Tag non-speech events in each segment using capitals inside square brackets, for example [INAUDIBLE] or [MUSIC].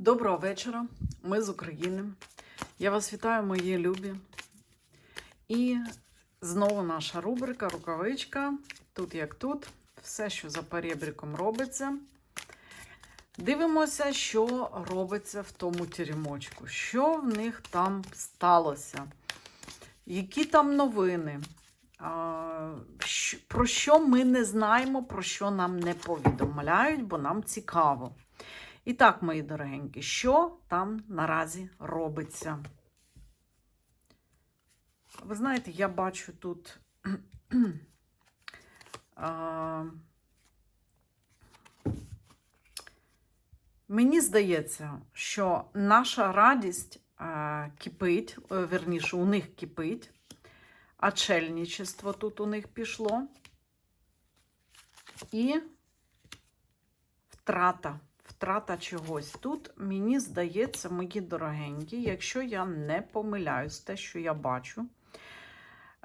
Доброго вечора, ми з України. Я вас вітаю, мої любі. І знову наша рубрика Рукавичка. Тут як тут, все, що за перебріком робиться. Дивимося, що робиться в тому тюрімочку. Що в них там сталося? Які там новини? Про що ми не знаємо, про що нам не повідомляють, бо нам цікаво. І так, мої дорогенькі, що там наразі робиться? Ви знаєте, я бачу тут. [CLEARS THROAT] Мені здається, що наша радість кипить, е, верніше, у них кипить, а чельничество тут у них пішло. І втрата. Втрата чогось. Тут, мені здається, мої дорогенькі, якщо я не помиляюсь, те, що я бачу,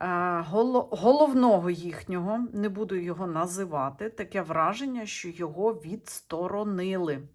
е, головного їхнього, не буду його називати, таке враження, що його відсторонили.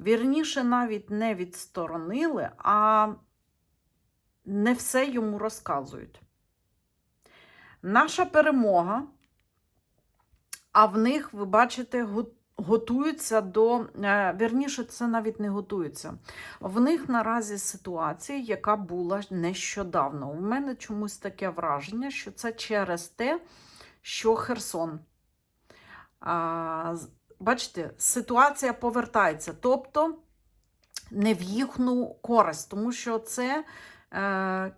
Вірніше, навіть не відсторонили, а не все йому розказують. Наша перемога, а в них, ви бачите, го- готуються до, е, вірніше, це навіть не готуються. В них наразі ситуація, яка була нещодавно. У мене чомусь таке враження, що це через те, що Херсон. А, бачите, ситуація повертається, тобто не в їхню користь, тому що це е,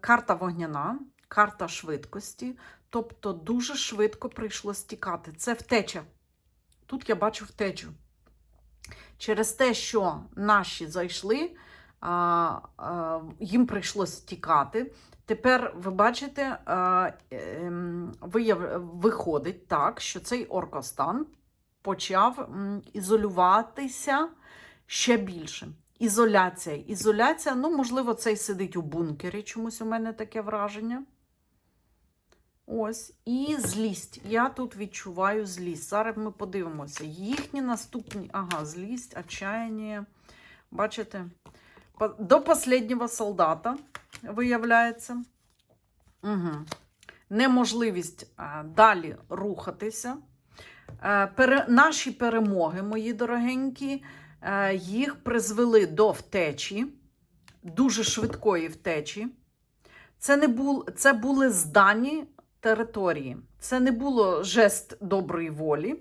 карта вогняна, карта швидкості, тобто дуже швидко прийшло стікати. Це втеча. Тут я бачу втечу. Через те, що наші зайшли, їм прийшлося тікати. Тепер ви бачите, ем, виходить так, що цей оркостан почав ізолюватися ще більше. Ізоляція. Ізоляція, ну, можливо, цей сидить у бункері, чомусь у мене таке враження. Ось, і злість. Я тут відчуваю злість. Зараз ми подивимося. Їхні наступні, ага, злість, отчаяння. Бачите? До останнього солдата, виявляється. Угу. Неможливість а, далі рухатися. Е, пере, наші перемоги, мої дорогенькі, е, їх призвели до втечі, дуже швидкої втечі. Це, не бул, це були здані території. Це не було жест доброї волі.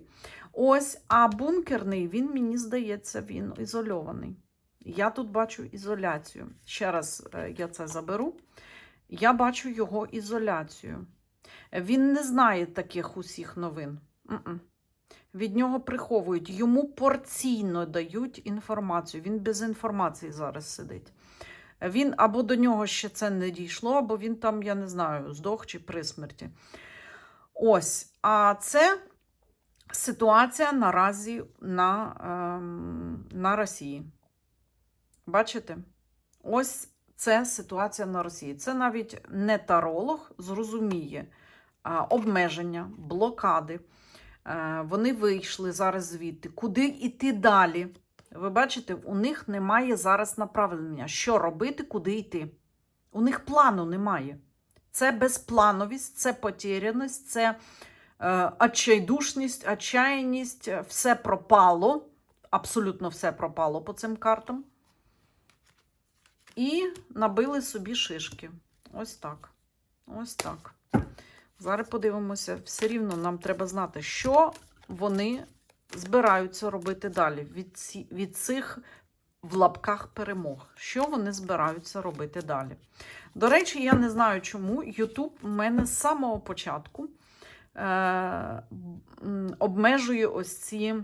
Ось, а бункерний, він, мені здається, він ізольований. Я тут бачу ізоляцію. Ще раз е, я це заберу. Я бачу його ізоляцію. Він не знає таких усіх новин. Від нього приховують, йому порційно дають інформацію. Він без інформації зараз сидить. Він або до нього ще це не дійшло, або він там, я не знаю, здох чи при смерті. Ось. А це ситуація наразі на, ем, на Росії. Бачите? Ось це ситуація на Росії. Це навіть не таролог зрозуміє а, обмеження, блокади. Е, Вони вийшли зараз звідти. Куди йти далі? Ви бачите, у них немає зараз направлення, що робити, куди йти. У них плану немає. Це безплановість, це потеряність, це е, отчайдушність, отчаяність, е, все пропало. Абсолютно все пропало по цим картам. І набили собі шишки. Ось так. Ось так. Зараз подивимося. Все рівно нам треба знати, що вони збираються робити далі від, ці, від цих в лапках перемог. Що вони збираються робити далі? До речі, я не знаю, чому YouTube в мене з самого початку е, обмежує ось ці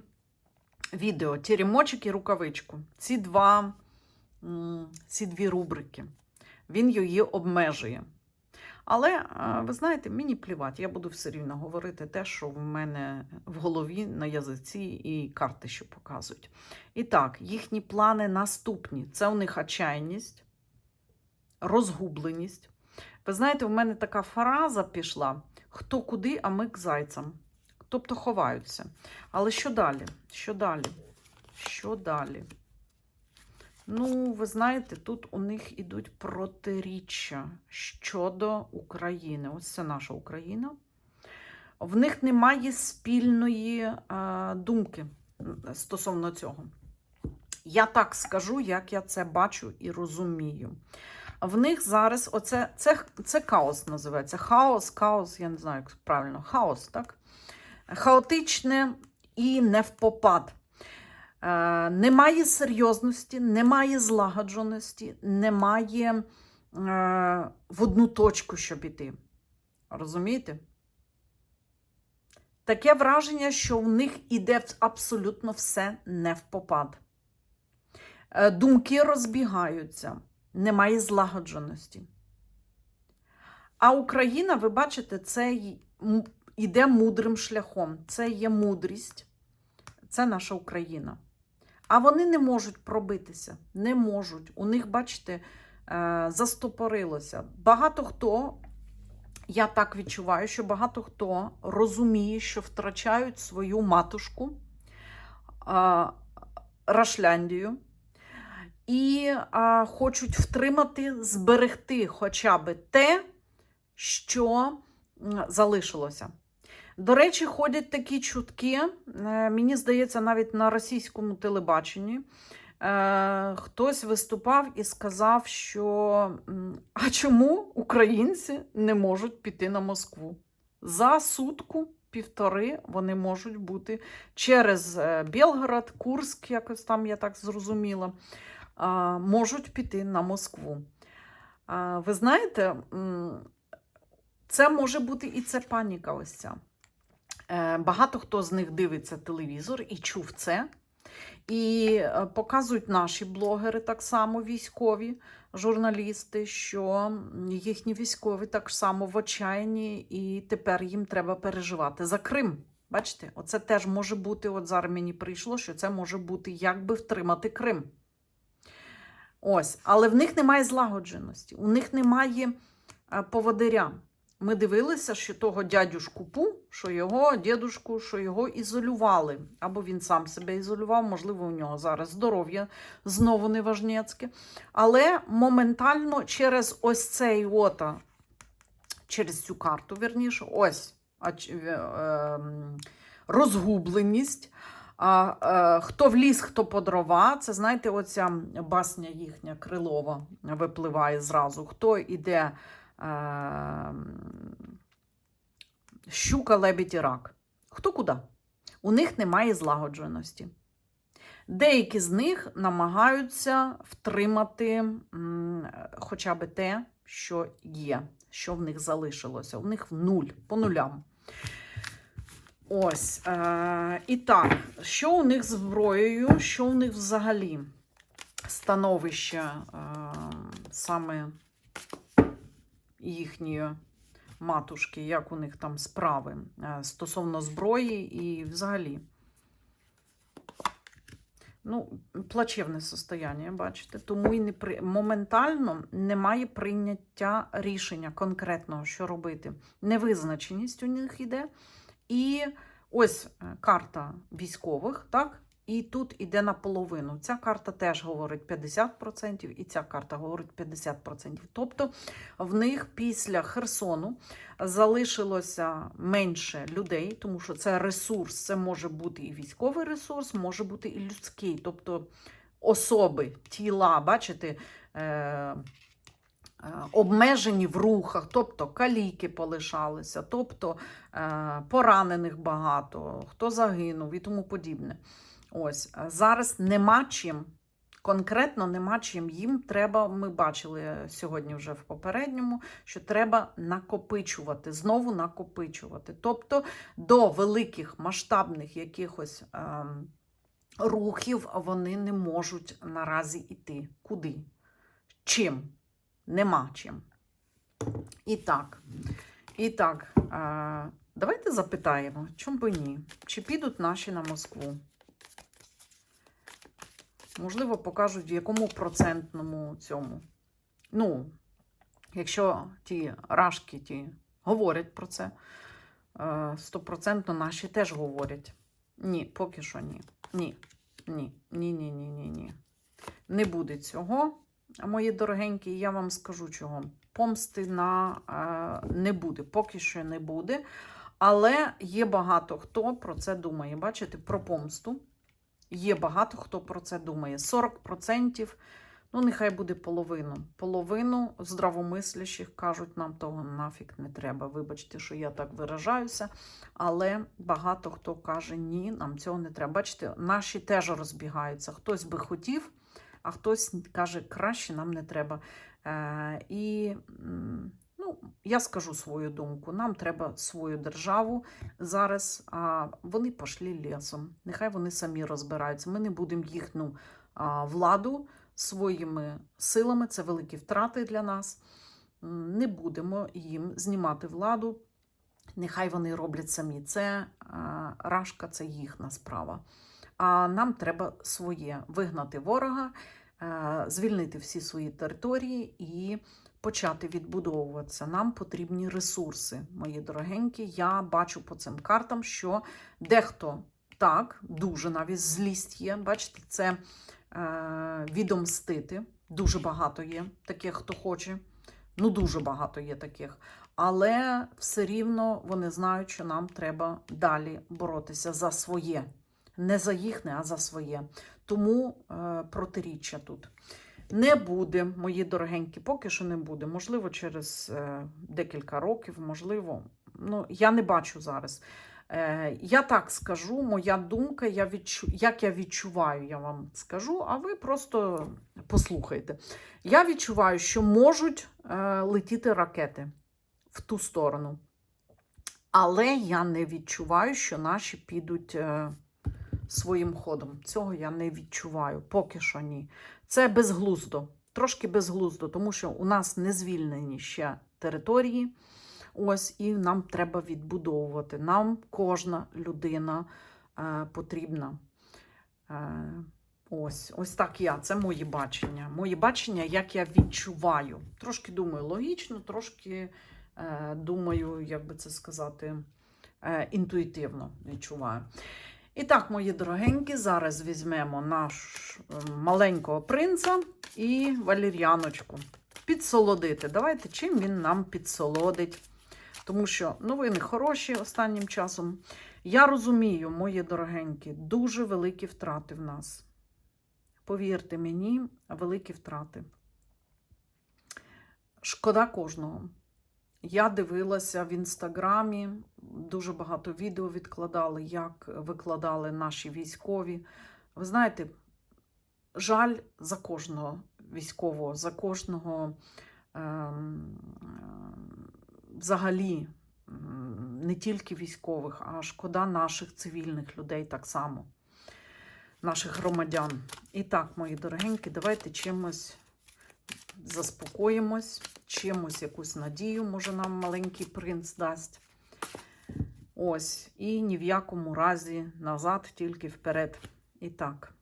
відео: тірімочок і рукавичку. Ці, два, ці дві рубрики. Він її обмежує. Але, е, ви знаєте, мені плівати, я буду все рівно говорити те, що в мене в голові на язиці і карти, що показують. І так, їхні плани наступні: це у них отчаяність, розгубленість. Ви знаєте, в мене така фраза пішла: хто куди, а ми к зайцям. Тобто ховаються. Але що далі? Що далі? Що далі? Ну, ви знаєте, тут у них ідуть протиріччя щодо України. Ось це наша Україна. В них немає спільної е, думки стосовно цього. Я так скажу, як я це бачу і розумію. В них зараз оце це, це хаос називається. Хаос, хаос, я не знаю, як правильно, хаос, так? Хаотичне і не в попад. Е, немає серйозності, немає злагодженості, немає е, в одну точку, щоб іти. Розумієте? Таке враження, що в них іде абсолютно все не в попад. Е, Думки розбігаються, немає злагодженості. А Україна, ви бачите, це й- м- іде мудрим шляхом. Це є мудрість, це наша Україна. А вони не можуть пробитися, не можуть. У них, бачите, е, застопорилося. Багато хто, я так відчуваю, що багато хто розуміє, що втрачають свою матушку Рашляндію і хочуть втримати, зберегти хоча б те, що залишилося. До речі, ходять такі чутки, е, мені здається, навіть на російському телебаченні. Е, Хтось виступав і сказав, що а чому українці не можуть піти на Москву? За сутку, півтори вони можуть бути через е, Білгород, Курськ, якось там я так зрозуміла, можуть піти на Москву. Ви знаєте, це може бути і це паніка ось ця. Е, Багато хто з них дивиться телевізор і чув це. І е, показують наші блогери так само, військові журналісти, що їхні військові так само в отчаянні, і тепер їм треба переживати за Крим. Бачите, оце теж може бути, от зараз мені прийшло, що це може бути, як би втримати Крим. Ось, але в них немає злагодженості, у них немає е, поводиря. Ми дивилися, що того дядюшку Пу, що його дідушку, що його ізолювали. Або він сам себе ізолював, можливо, у нього зараз здоров'я знову неважнєцьке. Але моментально через ось цей ота, через цю карту, верніше, ось е, ем, розгубленість. А, е, хто в ліс, хто по дрова, це знаєте, оця басня їхня крилова випливає зразу. Хто іде щука, лебідь і рак. Хто куди? У них немає злагодженості. Деякі з них намагаються втримати хоча б те, що є, що в них залишилося. У них в нуль, по нулям. Ось. Е, і так, що у них з зброєю, що у них взагалі становище е, саме їхньої матушки, як у них там справи е, стосовно зброї і взагалі. Ну, плачевне состояння, бачите. Тому і не при... моментально немає прийняття рішення конкретного, що робити. Невизначеність у них іде. І ось е, карта військових, так? І тут іде наполовину. Ця карта теж говорить 50%, і ця карта говорить 50%. Тобто в них після Херсону залишилося менше людей, тому що це ресурс, це може бути і військовий ресурс, може бути і людський, тобто особи, тіла, бачите. Е- е, Обмежені в рухах, тобто каліки полишалися, тобто е, поранених багато, хто загинув і тому подібне. Ось е, зараз нема чим. Конкретно нема чим їм треба. Ми бачили сьогодні вже в попередньому, що треба накопичувати, знову накопичувати. Тобто до великих масштабних якихось ем, рухів вони не можуть наразі йти. Куди? Чим? Нема чим. І так, і так, е, давайте запитаємо, чому би ні? Чи підуть наші на Москву? Можливо, покажуть в якому процентному цьому. Ну, якщо ті рашки ті говорять про це, е, стопроцентно наші теж говорять. Ні, поки що ні. Ні. Ні. Ні, ні, ні, ні, ні. Не буде цього, мої дорогенькі, я вам скажу чого. Помсти на е, не буде, поки що не буде. Але є багато хто про це думає. Бачите, про помсту. Є багато хто про це думає. 40%, ну нехай буде половину. Половину здравомислящих кажуть, нам того нафіг не треба. Вибачте, що я так виражаюся. Але багато хто каже, ні, нам цього не треба. Бачите, наші теж розбігаються. Хтось би хотів, а хтось каже, краще нам не треба. Е, і я скажу свою думку. Нам треба свою державу зараз. А вони пішли лісом. Нехай вони самі розбираються. Ми не будемо їхню а, владу своїми силами. Це великі втрати для нас. Не будемо їм знімати владу. Нехай вони роблять самі. Це а, рашка, це їхня справа. А нам треба своє вигнати ворога, е, звільнити всі свої території і почати відбудовуватися. Нам потрібні ресурси, мої дорогенькі. Я бачу по цим картам, що дехто так, дуже навіть злість є. Бачите, це е, відомстити. Дуже багато є таких, хто хоче. Ну, дуже багато є таких. Але все рівно вони знають, що нам треба далі боротися за своє. Не за їхнє, а за своє. Тому е, протиріччя тут. Не буде, мої дорогенькі, поки що не буде. Можливо, через е, декілька років, можливо. Ну, я не бачу зараз. Е, я так скажу, моя думка, я відчу... як я відчуваю, я вам скажу, а ви просто послухайте. Я відчуваю, що можуть е, летіти ракети в ту сторону. Але я не відчуваю, що наші підуть своїм ходом. Цього я не відчуваю, поки що ні. Це безглуздо, трошки безглуздо, тому що у нас не звільнені ще території. Ось, і нам треба відбудовувати. Нам кожна людина е, потрібна. Е, ось, ось так я. Це мої бачення. Мої бачення, як я відчуваю. Трошки думаю логічно, трошки е, думаю, як би це сказати, е, інтуїтивно відчуваю. І так, мої дорогенькі, зараз візьмемо наш е, маленького принца і валір'яночку. Підсолодити. Давайте чим він нам підсолодить. Тому що новини хороші останнім часом. Я розумію, мої дорогенькі, дуже великі втрати в нас. Повірте мені, великі втрати. Шкода кожного. Я дивилася в інстаграмі, дуже багато відео відкладали, як викладали наші військові. Ви знаєте, жаль за кожного військового, за кожного ем, взагалі не тільки військових, а шкода наших цивільних людей так само, наших громадян. І так, мої дорогенькі, давайте чимось заспокоїмось, чимось якусь надію, може, нам маленький принц дасть. Ось, і ні в якому разі назад, тільки вперед. І так.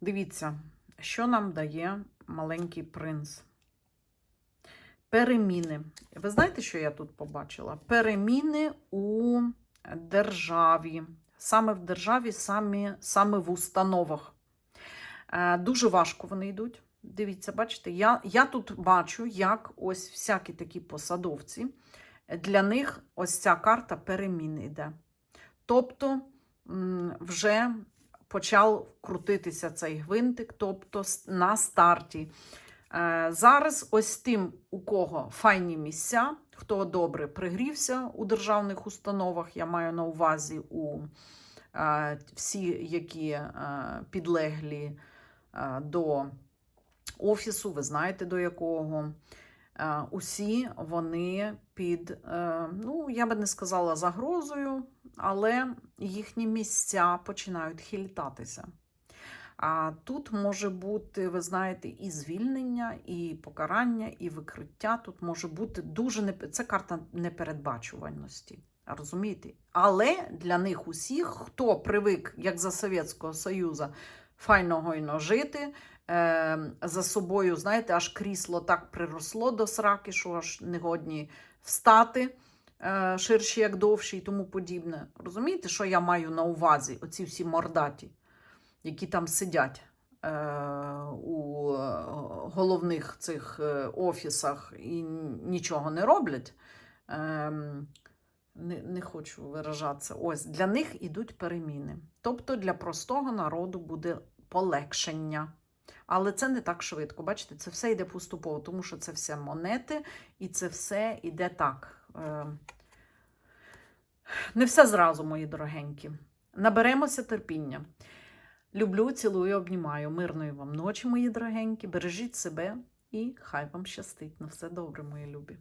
Дивіться, що нам дає маленький принц. Переміни. Ви знаєте, що я тут побачила? Переміни у державі. Саме в державі, саме, саме в установах. Е, Дуже важко вони йдуть. Дивіться, бачите, я, я тут бачу, як ось всякі такі посадовці. Для них ось ця карта перемін йде. Тобто вже почав крутитися цей гвинтик, тобто на старті. Е, Зараз ось тим, у кого файні місця, хто добре пригрівся у державних установах, я маю на увазі у е, всі, які е, підлеглі до офісу, ви знаєте до якого. Е, Усі вони під, е, ну, я би не сказала загрозою, але їхні місця починають хилітатися. А тут може бути, ви знаєте, і звільнення, і покарання, і викриття. Тут може бути дуже не це карта непередбачуваності. Розумієте? Але для них усіх, хто привик, як за Совєтського Союзу, файно гойно жити, е, за собою, знаєте, аж крісло так приросло до сраки, що аж не годні встати е, ширші, як довші і тому подібне. Розумієте, що я маю на увазі? Оці всі мордаті. які там сидять е, у е, головних цих офісах і нічого не роблять. Не, не хочу виражатися. Ось для них ідуть переміни. Тобто для простого народу буде полегшення. Але це не так швидко. Бачите, це все йде поступово, тому що це все монети, і це все йде так. Е, Не все зразу, мої дорогенькі. Наберемося терпіння. Люблю, цілую, обнімаю. Мирної вам ночі, мої дорогенькі. Бережіть себе і хай вам щастить. На все добре, мої любі.